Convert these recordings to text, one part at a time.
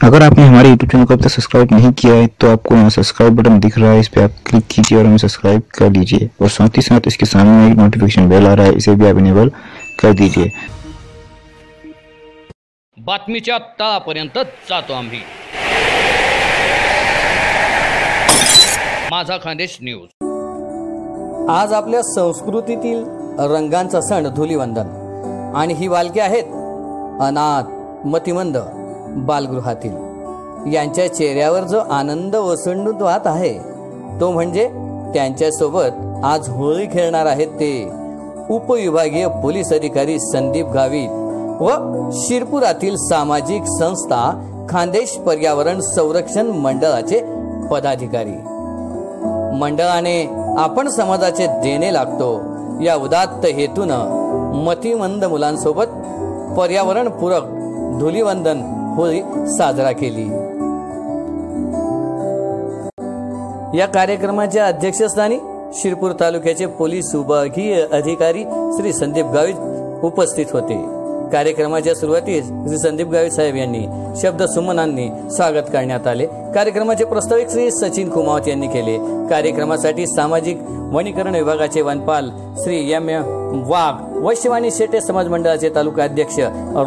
अगर आपने हमारे यूट्यूब चैनल को अब तक सब्सक्राइब नहीं किया है तो आपको यहाँ सब्सक्राइब बटन दिख रहा है इस पर आप क्लिक कीजिए और हमें सब्सक्राइब कर लीजिए। और साथ ही साथ इसके सामने एक नोटिफिकेशन बेल आ रहा है इसे भी आप इनेबल कर दीजिए। बातमीच्या तळापर्यंत जातो आम्ही. माझा खानदेश न्यूज आज आपल्या संस्कृतीतील रंगांचा सण धुलिवंदन. आणि ही बालके आहेत अनाथ मतिमंद. बालगृहातील. यांच्या चेहऱ्यावर जो आनंद ओसंडून वाहत आहे तो म्हणजे त्यांच्यासोबत आज होळी खेळणार आहेत ते. उपविभागीय पोलीस अधिकारी संदीप गावित व शिरपुरातील सामाजिक संस्था खानदेश पर्यावरण संरक्षण मंडळाचे पदाधिकारी. मंडळाने आपण समाजाचे देणे लागतो. या उदात्त हेतून मतिमंद मुलांसोबत पर्यावरणपूरक धुलीवंदन होळी साजरा केली. या कार्यक्रमाच्या अध्यक्षस्थानी शिरपूर तालुक्याचे पोलीस विभागीय अधिकारी श्री संदीप गावित उपस्थित होते. कार्यक्रमाच्या सुरुवातीस श्री संदीप गावित साहेब यांनी शब्द सुमनांनी स्वागत करण्यात आले. कार्यक्रमाचे प्रस्ताविक श्री सचिन कुमावत यांनी केले. कार्यक्रमासाठी सामाजिक वनीकरण विभागाचे वनपाल श्री एम एम वाघ वैश्यवाणी शेटे समाज मंडळाचे तालुका अध्यक्ष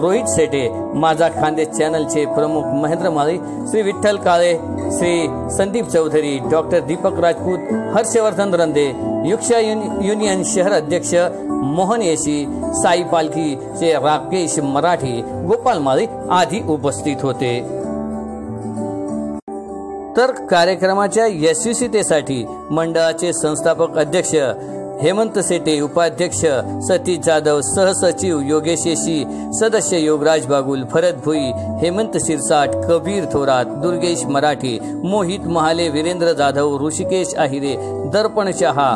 रोहित शेटे माझा खानदेश चॅनलचे प्रमुख महेंद्र माळी श्री विठ्ठल काळे श्री संदीप चौधरी डॉक्टर दीपक राजपूत हर्षवर्धन रंदे युक्षा युनि- युनियन शहर अध्यक्ष मोहन येशी साई पालखी चे राकेश मराठी गोपाल माळी आदी उपस्थित होते. तर कार्यक्रमाच्या यशस्वीतेसाठी मंडळाचे संस्थापक अध्यक्ष हेमंत सेटे उपाध्यक्ष सतीश जाधव सहसचिव योगेश येशी सदस्य योगराज बागुल भरत भुई हेमंत शिरसाट कबीर थोरात दुर्गेश मराठी मोहित महाले वीरेंद्र जाधव ऋषिकेश आहिरे दर्पण शहा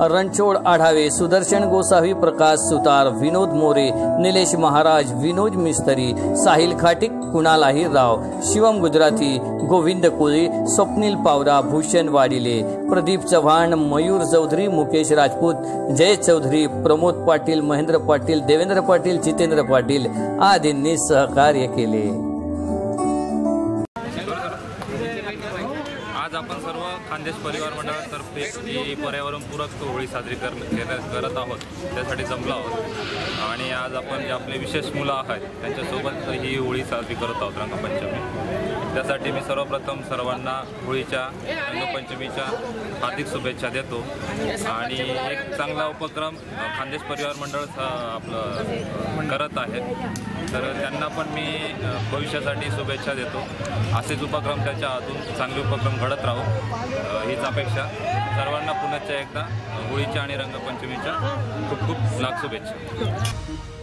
रणछोड आढावे सुदर्शन गोसावी प्रकाश सुतार विनोद मोरे निलेश महाराज विनोद मिस्तरी साहिल खाटिक कुणाल राव शिवम गुजराती गोविंद कोळी स्वप्नील पावरा भूषण वाडिले प्रदीप चव्हाण मयूर चौधरी मुकेश राजपूत जय चौधरी प्रमोद पाटील महेंद्र पाटील देवेंद्र पाटील जितेंद्र पाटील आदींनी सहकार्य केले. आज आपण सर्व खानदेश परिवार मंडळातर्फे ही पर्यावरणपूरक होळी साजरी कर करत आहोत. त्यासाठी जमलो आहोत. आणि आज आपण जे आपले विशेष मुलं आहेत त्यांच्यासोबत ही होळी साजरी करत आहोत रंगपंचमी. त्यासाठी मी सर्वप्रथम सर्वांना होळीच्या रंगपंचमीच्या हार्दिक शुभेच्छा देतो. आणि एक चांगला उपक्रम खानदेश परिवार मंडळ आपलं करत आहे तर त्यांना पण मी भविष्यासाठी शुभेच्छा देतो. असेच उपक्रम त्याच्या हातून चांगले उपक्रम घडत राहू हीच अपेक्षा. सर्वांना पुन्हा एकदा होळीच्या आणि रंगपंचमीच्या खूप खूप लाख शुभेच्छा.